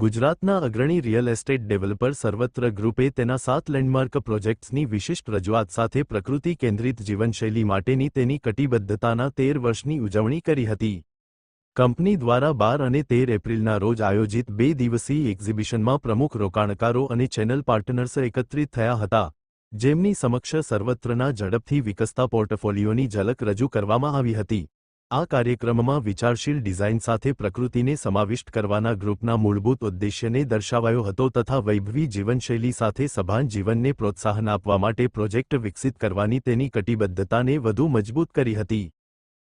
ગુજરાતના અગ્રણી real estate developer સર્વત્ર ગ્રુપે તેના સાત લેન્ડમાર્ક પ્રોજેક્ટ્સની વિશિષ્ટ રજૂઆત સાથે પ્રકૃતિ કેન્દ્રિત જીવનશૈલી માટેની તેની કટિબદ્ધતાના તેર વર્ષની ઉજવણી કરી હતી. કંપની દ્વારા બાર અને તેર એપ્રિલના રોજ આયોજિત બે દિવસીય એક્ઝિબિશનમાં પ્રમુખ રોકાણકારો અને ચેનલ પાર્ટનર્સ એકત્રિત થયા હતા, જેમની સમક્ષ સર્વત્રના ઝડપથી વિકસતા પોર્ટફોલિયોની ઝલક રજૂ કરવામાં આવી હતી. આ કાર્યક્રમમાં વિચારશીલ ડિઝાઇન સાથે પ્રકૃતિને સમાવિષ્ટ કરવાના ગ્રુપના મૂળભૂત ઉદ્દેશ્યને દર્શાવાયો હતો તથા વૈભવી જીવનશૈલી સાથે સભાન જીવનને પ્રોત્સાહન આપવા માટે પ્રોજેક્ટ વિકસિત કરવાની તેની કટિબદ્ધતાને વધુ મજબૂત કરી હતી.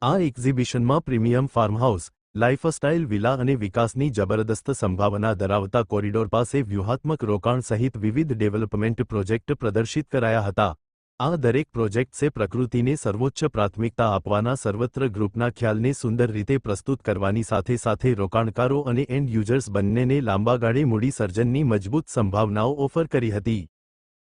આ એક્ઝિબિશનમાં પ્રીમિયમ ફાર્મહાઉસ, લાઇફસ્ટાઇલ વિલા અને વિકાસની જબરદસ્ત સંભાવના ધરાવતા કોરિડોર પાસે વ્યૂહાત્મક રોકાણ સહિત વિવિધ ડેવલપમેન્ટ પ્રોજેક્ટ પ્રદર્શિત કરાયા હતા. આ દરેક પ્રોજેક્ટ્સે પ્રકૃતિને સર્વોચ્ચ પ્રાથમિકતા આપવાના સર્વત્ર ગ્રુપના ખ્યાલને સુંદર રીતે પ્રસ્તુત કરવાની સાથે સાથે રોકાણકારો અને એન્ડ યુઝર્સ બંનેને લાંબા ગાળે મૂડી સર્જનની મજબૂત સંભાવનાઓ ઓફર કરી હતી.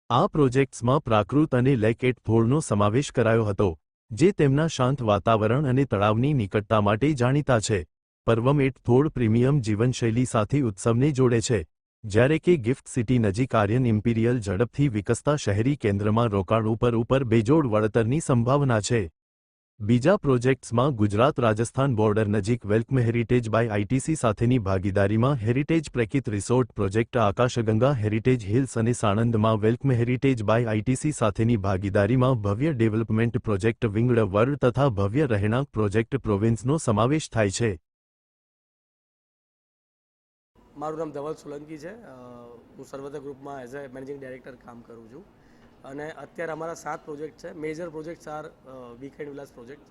આ પ્રોજેક્ટ્સમાં પ્રાકૃત અને લેક એટ થોળનો સમાવેશ કરાયો હતો, જે તેમના શાંત વાતાવરણ અને તળાવની નિકટતા માટે જાણીતા છે. પર્વમ એટ થોડ પ્રીમિયમ જીવનશૈલી સાથે ઉત્સવને જોડે છે. જ્યારે કે ગિફ્ટ સિટી નજીક આર્યન ઇમ્પિરિયલ ઝડપથી વિકસતા શહેરી કેન્દ્રમાં રોકાણ ઉપર ઉપર બેજોડ વળતરની સંભાવના છે. બીજા પ્રોજેક્ટ્સમાં ગુજરાત રાજસ્થાન બોર્ડર નજીક વેલ્કમ હેરિટેજ બાય આઈટીસી સાથેની ભાગીદારીમાં heritage પ્રેકિત resort project Akashganga heritage hills અને સાણંદમાં વેલ્કમ હેરિટેજ બાય આઈટીસી સાથેની ભાગીદારીમાં ભવ્ય ડેવલપમેન્ટ પ્રોજેક્ટ વિંગડ વર્લ્ડ તથા ભવ્ય રહેણાંક પ્રોજેક્ટ પ્રોવિન્સનો સમાવેશ થાય છે. મારું નામ ધવલ સોલંકી છે. હું સર્વત્ર ગ્રુપમાં એઝ અ મેનેજિંગ ડાયરેક્ટર કામ કરું છું. અને અત્યારે અમારા સાત પ્રોજેક્ટ છે. Major projects are weekend villas project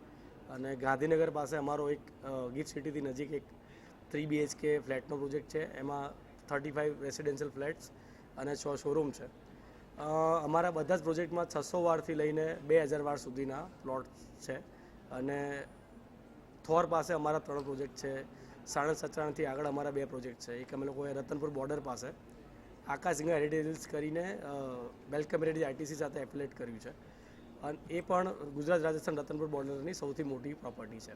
અને ગાંધીનગર પાસે અમારો એક ગીર સિટીથી નજીક એક થ્રી બીએચકે ફ્લેટનો પ્રોજેક્ટ છે. એમાં થર્ટી ફાઇવ રેસિડેન્શિયલ ફ્લેટ્સ અને છ શોરૂમ છે. અમારા બધા જ પ્રોજેક્ટમાં છસો વારથી લઈને બે હજાર વાર સુધીના પ્લોટ છે. અને થોર પાસે અમારા ત્રણ પ્રોજેક્ટ છે. સાણંદ સચરાણથી આગળ અમારા બે પ્રોજેક્ટ છે. એક અમે લોકોએ રતનપુર બોર્ડર પાસે આકાશગંગા હેરિટેજ હિલ્સ કરીને વેલકમ હેરિટેજ આઈટીસી સાથે એફિલેટ કર્યું છે. અને એ પણ ગુજરાત રાજસ્થાન રતનપુર બોર્ડરની સૌથી મોટી પ્રોપર્ટી છે.